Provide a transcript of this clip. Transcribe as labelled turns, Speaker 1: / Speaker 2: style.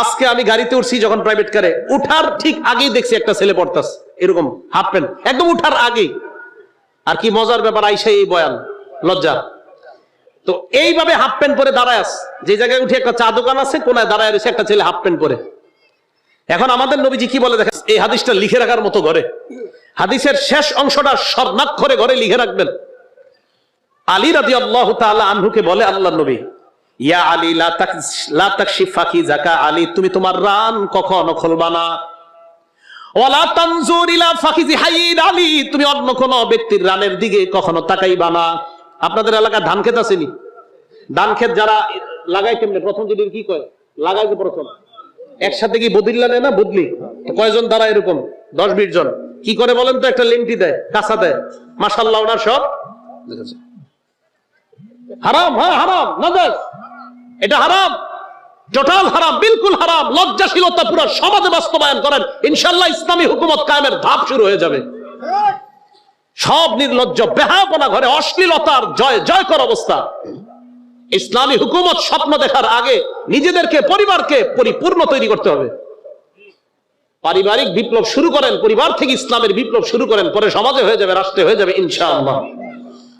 Speaker 1: আজকে আমি গাড়িতে উঠছি যখন প্রাইভেট কারে উঠার ঠিক আগেই দেখছি একটা ছেলে পড়তাস এরকম হাফ প্যান্ট একদম উঠার আগেই। আর কি মজার ব্যাপার আইসা এই বয়ান। লজ্জা। তো এইভাবে হাফ প্যান্ট পরে দাঁড়ায় আস যে জায়গায় উঠে একটা চা দোকান আছে, কোনায় দাঁড়ায় রয়েছে একটা ছেলে হাফ প্যান্ট পরে। এখন আমাদের নবীজি কি বলে দেখেন? এই হাদিসটা লিখে রাখার মতো ঘরে। হাদিসের শেষ অংশটা স্বর্ণাক্ষরে ঘরে লিখে রাখবেন। আলী রাজি আল্লাহ আনহুকে বলে আল্লাহ নবী ইয়া আলী ফাকিজাকা আলী, তুমি তোমার রান কখনো খুলবা না। আপনাদের এলাকায় ধান ক্ষেত আসেনি ধান ক্ষেত যারা লাগাই কেমনে? প্রথম যদি কি কয়? লাগাই প্রথম। একসাথে কি বদিল্লা নেয় না? বদলি। কয়জন দ্বারা এরকম? দশ বিশ জন। কি করে বলেন তো? একটা লেংটি দেয়, কাঁচা দেয়। মাসাল্লাহ ওনার সব দেখেছে হারাম হ্যাঁ হারাম নাজাস এটা হারাম টোটাল হারাম, বিলকুল হারাম, লজ্জাশীলতা পুরো সমাজে বাস্তবায়ন করেন। ইনশাল্লাহ ইসলামী হুকুমত কায়েমের ধাপ শুরু হয়ে যাবে। সব নির্লজ্জ বেহাপনা ঘরে অশ্লীলতার জয়, জয়কর অবস্থা। ইসলামী হুকুমত স্বপ্ন দেখার আগে নিজেদেরকে, পরিবারকে পরিপূর্ণ তৈরি করতে হবে। পারিবারিক বিপ্লব শুরু করেন, পরিবার থেকে ইসলামের বিপ্লব শুরু করেন, পরে সমাজে হয়ে যাবে, রাষ্ট্রে হয়ে যাবে, ইনশাআল্লাহ।